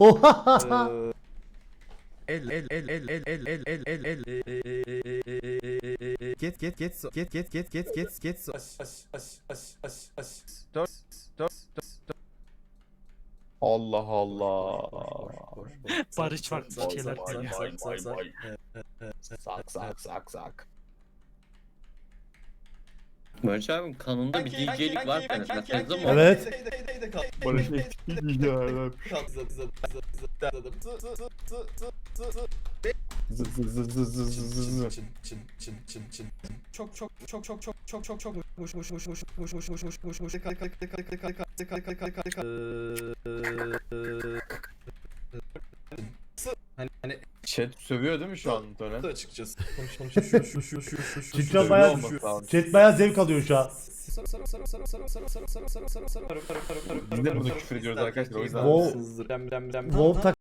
Oha. El el el el el el el el el el Get get get so get get get get get get so Dört dört dört Allah Allah. Barış var bir şeyler. Sak sak sak sak. Barış abi kanunda bir DJ'lik var mı? Evet. Barış eksik ya. Zı zı zı zı zı zı zı zı. Çok çok çok çok çok çok çok çok hoş hoş hoş hoş hoş hoş hoş hoş hoş hoş Hani hani Chat sövüyor değil mi şu an dönem? açıkçası. Konuş konuş şu şu şu şu şu şu Cidden bayağı, chat bayağı zevk alıyor şu an. Biz de burada küfür ediyoruz arkadaşlar o yüzden. Wow. Wolf